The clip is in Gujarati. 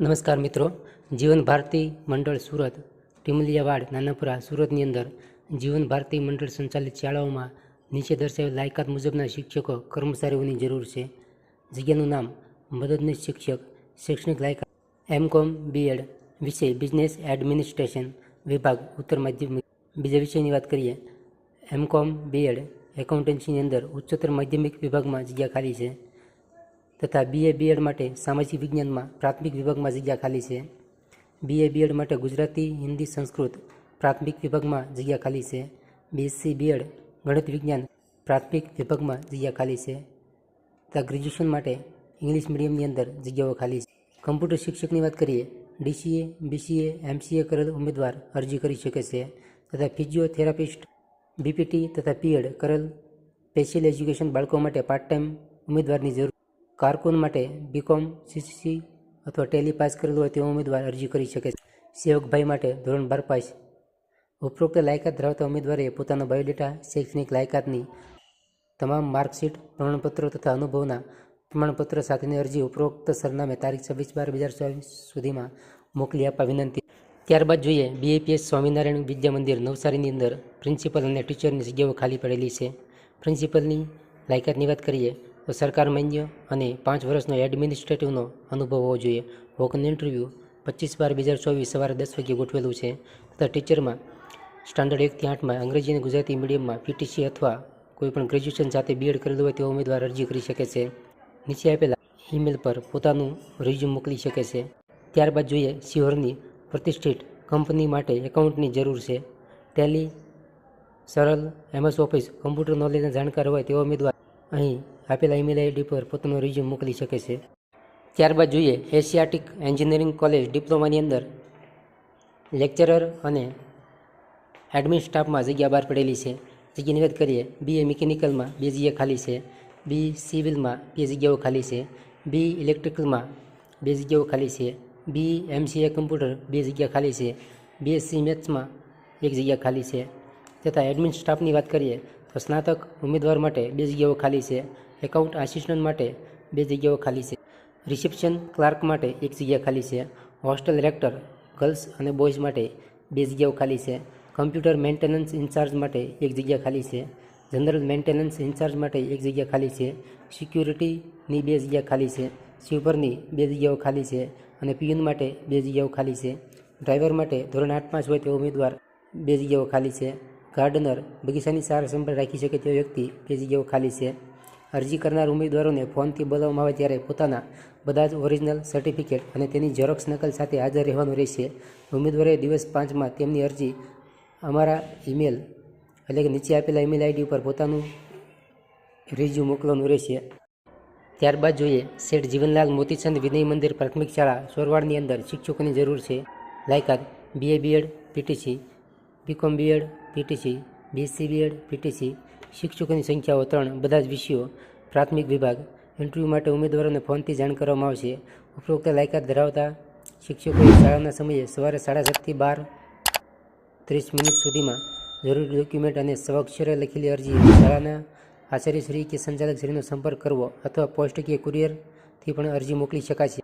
નમસ્કાર મિત્રો. જીવન ભારતી મંડળ સુરત, ટીમલિયાવાડ, નાનાપુરા, સુરતની અંદર જીવન ભારતી મંડળ સંચાલિત શાળાઓમાં નીચે દર્શાવેલ લાયકાત મુજબના શિક્ષકો, કર્મચારીઓની જરૂર છે. જગ્યાનું નામ મદદનીશ શિક્ષક, શૈક્ષણિક લાયકાત એમ કોમ બીએડ વિષય બિઝનેસ એડમિનિસ્ટ્રેશન વિભાગ, ઉત્તર માધ્યમિક બીજા વિષયની વાત કરીએ. એમ કોમ બીએડ એકાઉન્ટન્સીની અંદર ઉચ્ચતર માધ્યમિક વિભાગમાં જગ્યા ખાલી છે. તથા બીએ બીએડ માટે સામાજિક વિજ્ઞાનમાં પ્રાથમિક વિભાગમાં જગ્યા ખાલી છે. બીએ બીએડ માટે ગુજરાતી, હિન્દી, સંસ્કૃત પ્રાથમિક વિભાગમાં જગ્યા ખાલી છે. બીએસસી બીએડ ગણિત વિજ્ઞાન પ્રાથમિક વિભાગમાં જગ્યા ખાલી છે. તથા ગ્રેજ્યુએશન માટે ઇંગ્લિશ મીડિયમની અંદર જગ્યાઓ ખાલી છે. કમ્પ્યુટર શિક્ષકની વાત કરીએ ડીસીએ બીસીએ એમસીએ કરેલ ઉમેદવાર અરજી કરી શકે છે. તથા ફિઝિયોથેરાપિસ્ટ બીપીટી તથા પીએડ કરેલ સ્પેશિયલ એજ્યુકેશન બાળકો માટે પાર્ટ ટાઈમ ઉમેદવારની જરૂર કારકુન માટે બીકોમ સીસીસી અથવા ટેલી પાસ કરેલું હોય તેવો ઉમેદવાર અરજી કરી શકે છે. સેવકભાઈ માટે ધોરણ બાર પાસ. ઉપરોક્ત લાયકાત ધરાવતા ઉમેદવારે પોતાનો બાયોડેટા, શૈક્ષણિક લાયકાતની તમામ માર્કશીટ, પ્રમાણપત્રો તથા અનુભવના પ્રમાણપત્ર સાથેની અરજી ઉપરોક્ત સરનામે તારીખ છવ્વીસ બાર બે હજાર ચોવીસ સુધીમાં મોકલી આપવા વિનંતી. ત્યારબાદ જોઈએ બીએપીએસ સ્વામિનારાયણ વિદ્યા મંદિર નવસારીની અંદર પ્રિન્સિપલ અને ટીચરની જગ્યાઓ ખાલી પડેલી છે. પ્રિન્સિપલની લાયકાતની વાત કરીએ. સરકાર માન્ય અને પાંચ વર્ષનો એડમિનિસ્ટ્રેટિવનો અનુભવ હોવો જોઈએ. વોકન ઇન્ટરવ્યૂ પચીસ બાર બે હજાર ચોવીસ સવારે દસ વાગ્યે ગોઠવેલું છે. તથા ટીચરમાં સ્ટાન્ડર્ડ એકથી આઠમાં અંગ્રેજી અને ગુજરાતી મીડિયમમાં પીટીસી અથવા કોઈપણ ગ્રેજ્યુએશન સાથે બીએડ કરેલું હોય તેવા ઉમેદવાર અરજી કરી શકે છે. નીચે આપેલા ઈમેલ પર પોતાનું રિઝ્યુમ મોકલી શકે છે. ત્યારબાદ જોઈએ સિહોરની પ્રતિષ્ઠિત કંપની માટે એકાઉન્ટની જરૂર છે. ટેલી સરળ એમએસ ઓફિસ કમ્પ્યુટર નોલેજના જાણકાર હોય તેવા ઉમેદવાર અહીં આપેલા ઈમેલ આઈડી પર પોતાનું રિઝ્યુમ મોકલી શકે છે. ત્યારબાદ જોઈએ એશિયાટિક એન્જિનિયરિંગ કોલેજ ડિપ્લોમાની અંદર લેક્ચરર અને એડમિન સ્ટાફમાં જગ્યા બહાર પડેલી છે. જગ્યાની વાત કરીએ બીએ મિકેનિકલમાં બે જગ્યા ખાલી છે. બી સિવિલમાં બે જગ્યાઓ ખાલી છે. બી ઇલેક્ટ્રિકલમાં બે જગ્યાઓ ખાલી છે. બી એમસીએ કમ્પ્યુટર બે જગ્યા ખાલી છે. બીએસસી મેથ્સમાં એક જગ્યા ખાલી છે. તથા એડમિન સ્ટાફની વાત કરીએ સ્નાતક ઉમેદવાર માટે બે જગ્યાઓ ખાલી છે. એકાઉન્ટ આસિસ્ટન્ટ માટે બે જગ્યાઓ ખાલી છે. રિસેપ્શન ક્લાર્ક માટે એક જગ્યા ખાલી છે. હોસ્ટેલ રેક્ટર ગર્લ્સ અને બોયઝ માટે બે જગ્યાઓ ખાલી છે. કમ્પ્યુટર મેન્ટેનન્સ ઇન્ચાર્જ માટે એક જગ્યા ખાલી છે. જનરલ મેન્ટેનન્સ ઇન્ચાર્જ માટે એક જગ્યા ખાલી છે. સિક્યુરિટીની બે જગ્યા ખાલી છે. સ્વીપરની બે જગ્યાઓ ખાલી છે અને પીયુન માટે બે જગ્યાઓ ખાલી છે. ડ્રાઈવર માટે ધોરણ આઠ પાંચ હોય તે ઉમેદવાર બે જગ્યાઓ ખાલી છે. ગાર્ડનર બગીચાની સાર સંભાળ રાખી શકે તેવો વ્યક્તિ તે જગ્યાઓ ખાલી છે. અરજી કરનાર ઉમેદવારોને ફોનથી બોલાવવામાં આવે ત્યારે પોતાના બધા જ ઓરિજિનલ સર્ટિફિકેટ અને તેની ઝેરોક્સ નકલ સાથે હાજર રહેવાનું રહેશે. ઉમેદવારે દિવસ પાંચમાં તેમની અરજી અમારા ઈમેલ એટલે કે નીચે આપેલા ઈમેલ આઈડી ઉપર પોતાનું રિઝ્યુ મોકલવાનું રહેશે. ત્યારબાદ જોઈએ, શેઠ જીવનલાલ મોતીચંદ વિનય મંદિર પ્રાથમિક શાળા સોરવાડની અંદર શિક્ષકોની જરૂર છે. લાયકાત BA BEd PTC BCom BEd PTC, BSc BEd, PTC, શિક્ષકોની સંખ્યાઓ ત્રણ, બધા જ વિષયો, પ્રાથમિક વિભાગ, ઇન્ટરવ્યૂ માટે ઉમેદવારોને ફોનથી જાણ કરવામાં આવશે. ઉપરોક્ત લાયકાત ધરાવતા શિક્ષકોએ શાળાના સમયે સવારે સાડા સાતથી બાર ત્રીસ મિનિટ સુધીમાં જરૂરી ડોક્યુમેન્ટ અને સ્વક્ષરે લખેલી અરજી શાળાના આચાર્યશ્રી કે સંચાલકશ્રીનો સંપર્ક કરવો અથવા પોસ્ટ કે કુરિયરથી પણ અરજી મોકલી શકાશે.